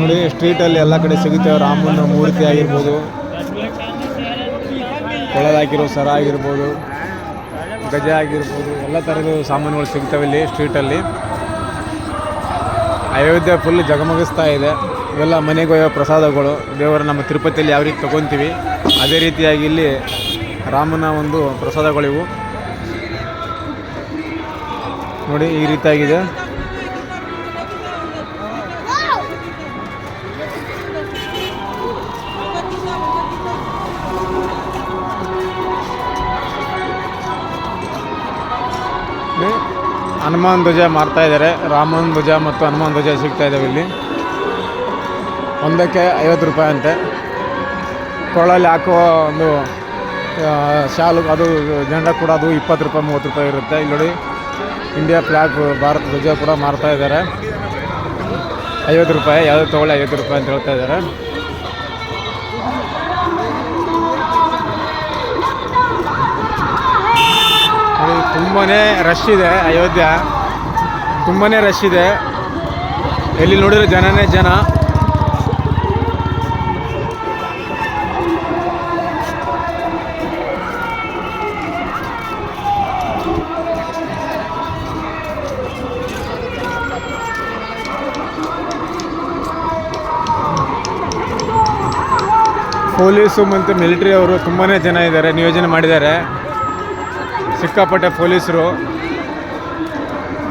ನೋಡಿ ಸ್ಟ್ರೀಟಲ್ಲಿ ಎಲ್ಲ ಕಡೆ ಸಿಗುತ್ತೆ. ರಾಮನ ಮೂರ್ತಿ ಆಗಿರ್ಬೋದು. ಕೊಳದಾಗಿರೋ ಸರ ಆಗಿರ್ಬೋದು. ಗಜ ಆಗಿರ್ಬೋದು. ಎಲ್ಲ ಥರದ ಸಾಮಾನುಗಳು ಸಿಗ್ತವೆ ಇಲ್ಲಿ ಸ್ಟ್ರೀಟಲ್ಲಿ ಅಯೋಧ್ಯೆ ಫುಲ್ ಜಗಮಗಿಸ್ತಾ ಇದೆ. ಇವೆಲ್ಲ ಮನೆಗೆ ಹೋಯೋ ಪ್ರಸಾದಗಳು ದೇವರ ನಮ್ಮ ತಿರುಪತಿಯಲ್ಲಿ ಯಾವ ರೀತಿ ತೊಗೊತೀವಿ ಅದೇ ರೀತಿಯಾಗಿ ಇಲ್ಲಿ ರಾಮನ ಒಂದು ಪ್ರಸಾದಗಳಿವು. ನೋಡಿ, ಈ ರೀತಿಯಾಗಿದೆ. ಹನುಮಾನ್ ಧ್ವಜ ಮಾರ್ತಾ ಇದ್ದಾರೆ. ರಾಮನ್ ಧ್ವಜ ಮತ್ತು ಹನುಮಾನ್ ಧ್ವಜ ಸಿಗ್ತಾ ಇದ್ದಾವೆ ಇಲ್ಲಿ. ಒಂದಕ್ಕೆ ಐವತ್ತು ರೂಪಾಯಿ ಅಂತೆ. ಕೊಳಲ್ಲಿ ಹಾಕುವ ಒಂದು ಶಾಲು, ಅದು ಜನರ ಕೂಡ ಅದು ಇಪ್ಪತ್ತು ರೂಪಾಯಿ, ಮೂವತ್ತು ರೂಪಾಯಿ ಇರುತ್ತೆ. ಇಲ್ಲಿ ನೋಡಿ ಇಂಡಿಯಾ ಫ್ಲ್ಯಾಗ್ ಭಾರತ ಧ್ವಜ ಕೂಡ ಮಾರ್ತಾ ಇದ್ದಾರೆ. ಐವತ್ತು ರೂಪಾಯಿ, ಯಾವುದು ತೊಗೊಳ್ಳಿ ಐವತ್ತು ರೂಪಾಯಿ ಅಂತ ಹೇಳ್ತಾ ಇದ್ದಾರೆ. ತುಂಬಾ ರಶ್ ಇದೆ ಅಯೋಧ್ಯ. ತುಂಬಾ ರಶ್ ಇದೆ. ಎಲ್ಲಿ ನೋಡಿದ್ರೆ ಜನನೇ ಜನ. ಪೊಲೀಸು ಮತ್ತು ಮಿಲಿಟ್ರಿ ಅವರು ತುಂಬಾ ಜನ ಇದ್ದಾರೆ ನಿಯೋಜನೆ ಮಾಡಿದ್ದಾರೆ. ಸಿಕ್ಕಾಪಟ್ಟೆ ಪೊಲೀಸರು.